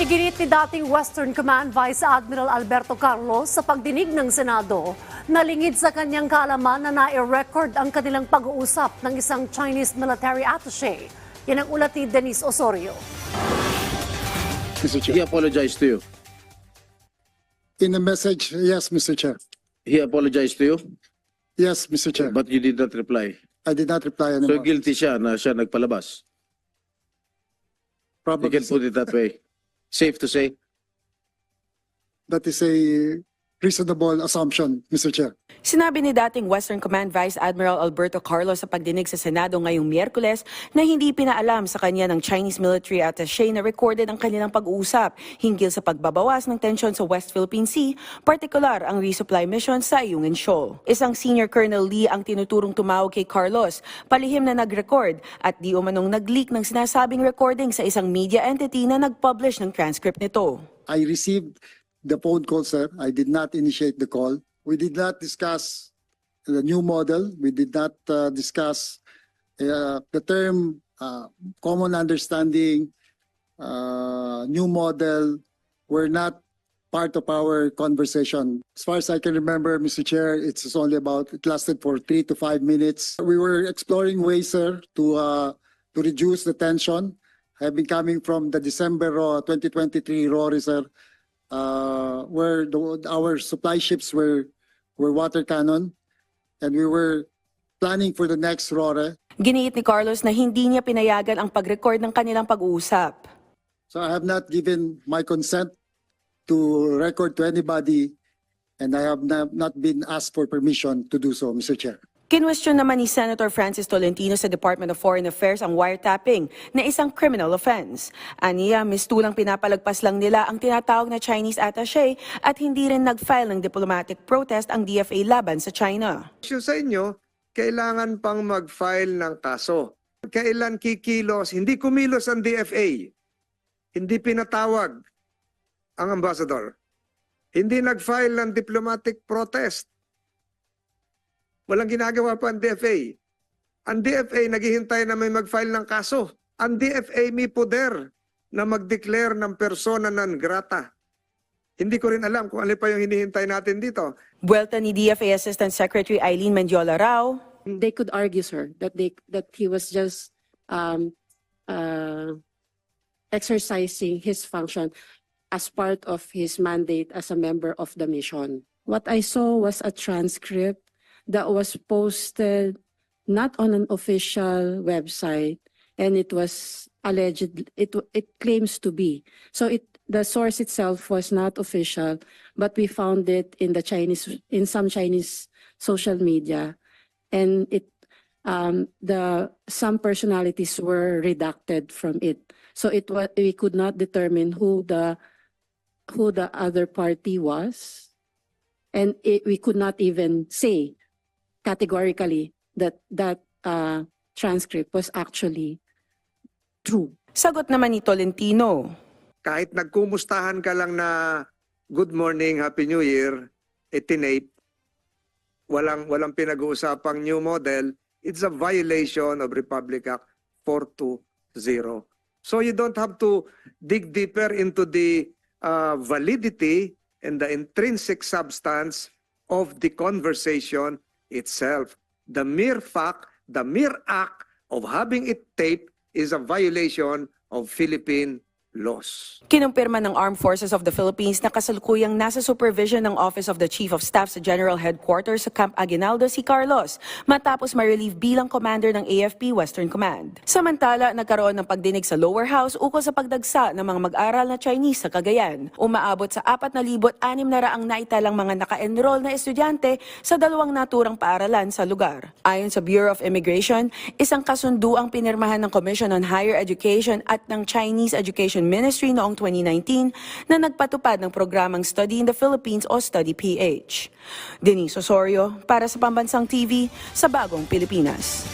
Iginit ni dating Western Command Vice Admiral Alberto Carlos sa pagdinig ng Senado na lingid sa kanyang kaalaman na nai-record ang kanilang pag-uusap ng isang Chinese military attaché. Yan ang ulat ni Denise Osorio. Mr. He Chair. apologized to you. In the message, yes, Mr. Chair. He apologized to you, Yes, Mr. Chair. but you did not reply. I did not reply So anymore. guilty siya na siya nagpalabas. You Probably can put it that way. Safe to say. that is a reasonable assumption, Mr. Chair. Sinabi ni dating Western Command Vice Admiral Alberto Carlos sa pagdinig sa Senado ngayong Miyerkules na hindi pinaalam sa kanya ng Chinese military attaché na recorded ang kanilang pag-uusap hinggil sa pagbabawas ng tensyon sa West Philippine Sea, partikular ang resupply mission sa Ayungin Shoal. Isang senior Colonel Lee ang tinuturong tumawag kay Carlos, palihim na nag-record at di umanong nag-leak ng sinasabing recording sa isang media entity na nag-publish ng transcript nito. I received the phone call, sir. I did not initiate the call. We did not discuss the new model. We did not uh, discuss uh, the term uh, common understanding, uh, new model were not part of our conversation. As far as I can remember, Mr. Chair, it's only about, it lasted for three to five minutes. We were exploring ways, sir, to, uh, to reduce the tension, having coming from the December uh, 2023 RORE, sir, uh, where the, our supply ships were, were water cannon, and we were planning for the next RORE. Giniit ni Carlos na hindi niya pinayagan ang pag-record ng kanilang pag-uusap. So I have not given my consent to record to anybody, and I have not, not been asked for permission to do so, Mr. Chair. Kinwestiyon naman ni Senator Francis Tolentino sa Department of Foreign Affairs ang wiretapping na isang criminal offense. Aniya, mistulang pinapalagpas lang nila ang tinatawag na Chinese attaché at hindi rin nag-file ng diplomatic protest ang DFA laban sa China. issue sa inyo, kailangan pang mag-file ng kaso. Kailan kikilos? Hindi kumilos ang DFA. Hindi pinatawag ang ambassador. Hindi nag-file ng diplomatic protest. Walang ginagawa pa ang DFA. Ang DFA naghihintay na may mag-file ng kaso. Ang DFA may poder na mag-declare ng persona non grata. Hindi ko rin alam kung ano pa yung hinihintay natin dito. Buwelta ni DFA Assistant Secretary Eileen Mendiola Rao, they could argue, sir, that they that he was just um, uh, exercising his function as part of his mandate as a member of the mission. What I saw was a transcript that was posted not on an official website, and it was alleged. It it claims to be so. It the source itself was not official, but we found it in the Chinese in some Chinese social media and it um the some personalities were redacted from it so it was we could not determine who the who the other party was and it, we could not even say categorically that that uh transcript was actually true sagot naman ni Tolentino. kahit nagkumustahan ka lang na good morning, happy new year, itinape, walang walang pinag-uusapang new model, it's a violation of Republic Act 420. So you don't have to dig deeper into the uh, validity and the intrinsic substance of the conversation itself. The mere fact, the mere act of having it taped is a violation of Philippine laws. Kinumpirma ng Armed Forces of the Philippines na kasalukuyang nasa supervision ng Office of the Chief of Staff sa General Headquarters sa Camp Aguinaldo si Carlos matapos ma-relieve bilang commander ng AFP Western Command. Samantala, nagkaroon ng pagdinig sa lower house ukol sa pagdagsa ng mga mag-aral na Chinese sa Cagayan. Umaabot sa 4,600 na raang naitalang mga naka-enroll na estudyante sa dalawang naturang paaralan sa lugar. Ayon sa Bureau of Immigration, isang kasundo ang pinirmahan ng Commission on Higher Education at ng Chinese Education Ministry noong 2019 na nagpatupad ng programang Study in the Philippines o Study PH. Denise Osorio para sa Pambansang TV sa Bagong Pilipinas.